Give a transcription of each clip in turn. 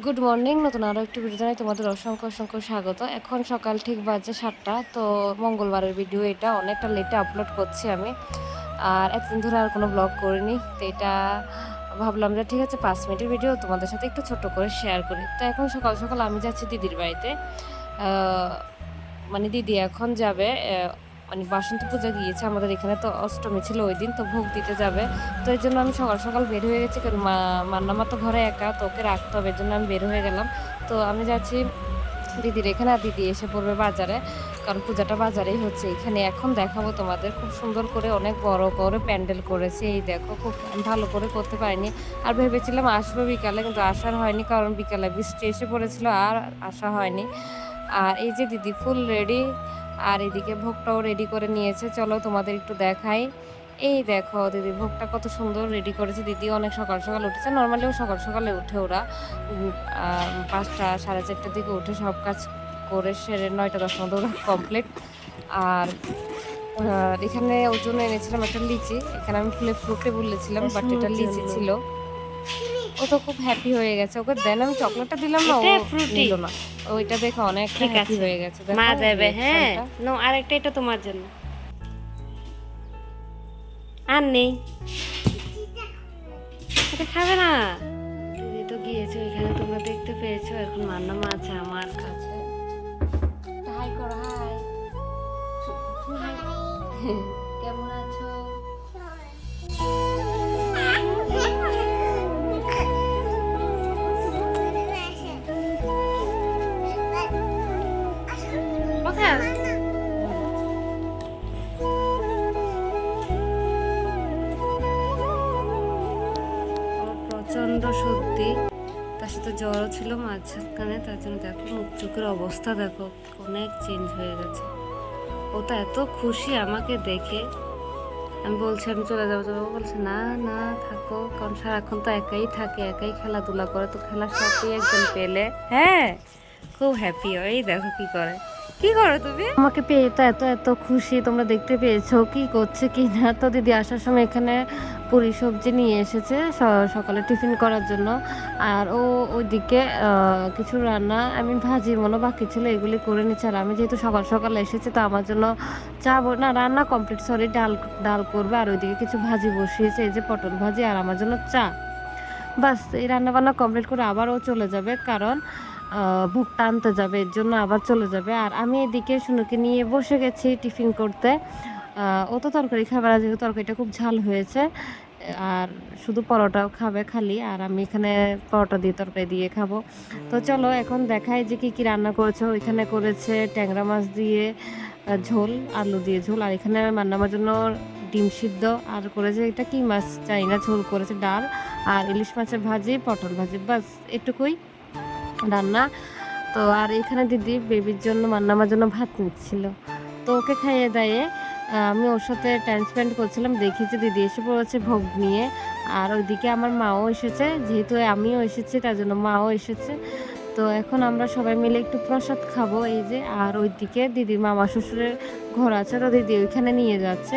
Good morning নতুন আরও একটি ভিডিও জানাই। তোমাদের অসংখ্য অসংখ্য স্বাগত। এখন সকাল ঠিক বাজে সাতটা, তো মঙ্গলবারের ভিডিও এটা। অনেকটা লেটে আপলোড করছি আমি। আর এতদিন ধরে আর কোনো ব্লগ করিনি। তো এটা ভাবলাম যে ঠিক আছে, পাঁচ মিনিটের ভিডিও তোমাদের সাথে একটু ছোট করে শেয়ার করি। তো এখন সকাল সকাল আমি যাচ্ছি দিদির বাড়িতে। মানে দিদি এখন যাবে মানে বাসন্তী পূজা গিয়েছে, আমাদের এখানে তো অষ্টমী ছিল ওই দিন, তো ভোগ দিতে যাবে। তো এই জন্য আমি সকাল সকাল বের হয়ে গেছি, কারণ মা মান্নামা তো ঘরে একা, তো ওকে রাখতে হবে এর জন্য আমি বের হয়ে গেলাম। তো আমি যাচ্ছি দিদির এখানে, আর দিদি এসে পড়বে বাজারে, কারণ পূজাটা বাজারেই হচ্ছে। এখানে এখন দেখাবো তোমাদের, খুব সুন্দর করে, অনেক বড় করে প্যান্ডেল করেছে, এই দেখো, খুব ভালো করে করতে পারিনি। আর ভেবেছিলাম আসব বিকালে, কিন্তু আসার হয়নি, কারণ বিকালে বৃষ্টি এসে পড়েছিল, আর আসা হয়নি। আর এই যে দিদি, ফুল রেডি আর এদিকে ভোগটাও রেডি করে নিয়েছে। চলো তোমাদের একটু দেখাই। এই দেখো দিদি ভোগটা কত সুন্দর রেডি করেছে। দিদি অনেক সকাল সকাল উঠেছে। নর্মালিও সকাল সকালে উঠে ওরা। পাঁচটা সাড়ে চারটার দিকে উঠে সব কাজ করে সেরে নয়টা দশ মধ্যে ওরা কমপ্লিট আর আর এখানে ওর জন্য এনেছিলাম একটা লিচি। এখানে আমি ফুলে ফ্রুটে বলেছিলাম বাট এটা লিচি ছিল। ও তো খুব হ্যাপি হয়ে গেছে। ওকে দেন আমি চকলেটটা দিলাম না ও এটা নিল না। ওইটা দেখে অনেক ঠিক হ্যাপি আছে। হয়ে গেছে। মা দেবে হ্যাঁ। নো আরেকটা এটা তোমার জন্য। আর নেই। এটা খাবে না। তো গিয়েছে ওইখানে তোমরা দেখতে পেয়েছ এখন মান্না মা আছে আমার কাছে। হাই করো হাই কেমন আছো? প্রচণ্ড সর্দি। তার সাথে জ্বরও ছিল মাঝখানে, তার জন্য দেখো মুখ চোখের অবস্থা দেখো অনেক চেঞ্জ হয়ে গেছে। ও তো এত খুশি আমাকে দেখে। আমি বলছি, আমি চলে যাব। যাব বলছে, না না, থাকো। কারণ সারাক্ষণ তো একাই থাকে, একাই খেলাধুলা করে। তো খেলার সাথেই একজন পেলে। হ্যাঁ খুব হ্যাপি হয় দেখো কি করে। কি করো তুমি? আমাকে পেয়ে তো এত এত খুশি। তোমরা দেখতে পেয়েছ কি করছে কি না। তো দিদি আসার সময় এখানে পুরি সবজি নিয়ে এসেছে সকালে টিফিন করার জন্য। আর ও ওইদিকে কিছু রান্না আমি ভাজি মনে বাকি ছিল, এগুলি করে নিচ্ছে। আর আমি যেহেতু সকাল সকাল এসেছি, তো আমার জন্য চা না, রান্না কমপ্লিট সরি ডাল ডাল করবে। আর ওইদিকে কিছু ভাজি বসিয়েছে, এই যে পটল ভাজি আর আমার জন্য চা। বাস, এই রান্না বান্না কমপ্লিট করে আবার ও চলে যাবে। কারণ ভুগটা আনতে যাবে, এর জন্য আবার চলে যাবে। আর আমি এদিকে শুনুকে নিয়ে বসে গেছি টিফিন করতে। ও তো তরকারি খাবে না যেহেতু তরকারিটা খুব ঝাল হয়েছে আর শুধু পরোটাও খাবে খালি আর আমি এখানে পরোটা দিয়ে তরকারি দিয়ে খাব। তো চলো এখন দেখায় যে কি কি রান্না করেছে। ওইখানে করেছে ট্যাংরা মাছ দিয়ে ঝোল আলু দিয়ে ঝোল আর এখানে রান্নার জন্য ডিম সিদ্ধ আর করেছে এটা কি মাছ চাই না ঝোল করেছে ডাল আর ইলিশ মাছের ভাজি পটল ভাজি বাস এটুকুই রান্না। তো আর এখানে দিদি বেবির জন্য মান্নামার জন্য ভাত নিচ্ছিল। তো ওকে খাইয়ে আহ, আমি ওর সাথে টাইম স্পেন্ড করছিলাম, দেখি যে দিদি এসে পড়েছে ভোগ নিয়ে। আর ওইদিকে আমার মাও এসেছে, যেহেতু আমিও এসেছি, তার জন্য মাও এসেছে। তো এখন আমরা সবাই মিলে একটু প্রসাদ খাব, এই যে। আর ওইদিকে দিদির মামা শ্বশুরের ঘর আছে, তো দিদি ওইখানে নিয়ে যাচ্ছে।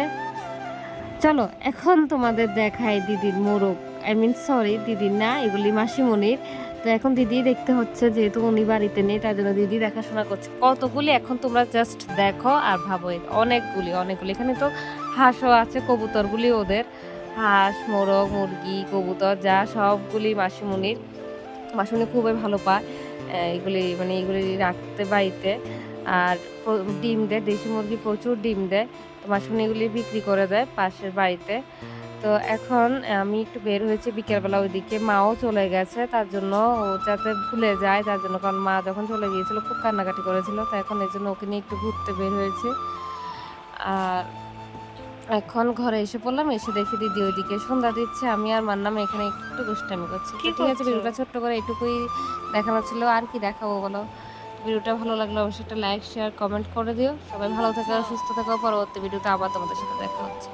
চলো, এখন তোমাদের দেখায় দিদির মোরগ। আই মিন সরি দিদির না, এগুলি মাসিমণির। তো এখন দিদি দেখতে হচ্ছে, যেহেতু উনি বাড়িতে নেই, তাই জন্য দিদি দেখাশোনা করছে। কতগুলি এখন তোমরা জাস্ট দেখো আর ভাবো অনেকগুলি অনেকগুলি। এখানে তো হাঁসও আছে, কবুতরগুলি ওদের। হাঁস, মোরগ, মুরগি, কবুতর, যা সবগুলি মাসিমুনির মাসিমুনি খুবই ভালো পায় এগুলি মানে এগুলি রাখতে বাড়িতে আর ডিম দেয় দেশি মুরগি প্রচুর ডিম দেয়। তো মাসিমণি এগুলি বিক্রি করে দেয় পাশের বাড়িতে। তো এখন আমি একটু বের হয়েছি বিকেলবেলা ওইদিকে। মাও চলে গেছে তার জন্য ও যাতে ভুলে যায় তার জন্য। কারণ মা যখন চলে গিয়েছিল খুব কান্নাকাটি করেছিল তো এখন এই জন্য ওকে নিয়ে একটু ঘুরতে বের হয়েছে। আর এখন ঘরে এসে পড়লাম এসে দেখি দিদি ওইদিকে সন্ধ্যা দিচ্ছে আমি আর মান্নাম এখানে একটু দুষ্টামি করছি। ঠিক আছে ভিডিওটা ছোট্ট করে এটুকুই দেখানো ছিল আর কি দেখাবো বলো? ভিডিওটা ভালো লাগলে অবশ্যই একটা লাইক শেয়ার কমেন্ট করে দিও। সবাই ভালো থেকো, সুস্থ থাকা। পরবর্তী ভিডিওতে আবার তোমাদের সাথে দেখা হচ্ছে।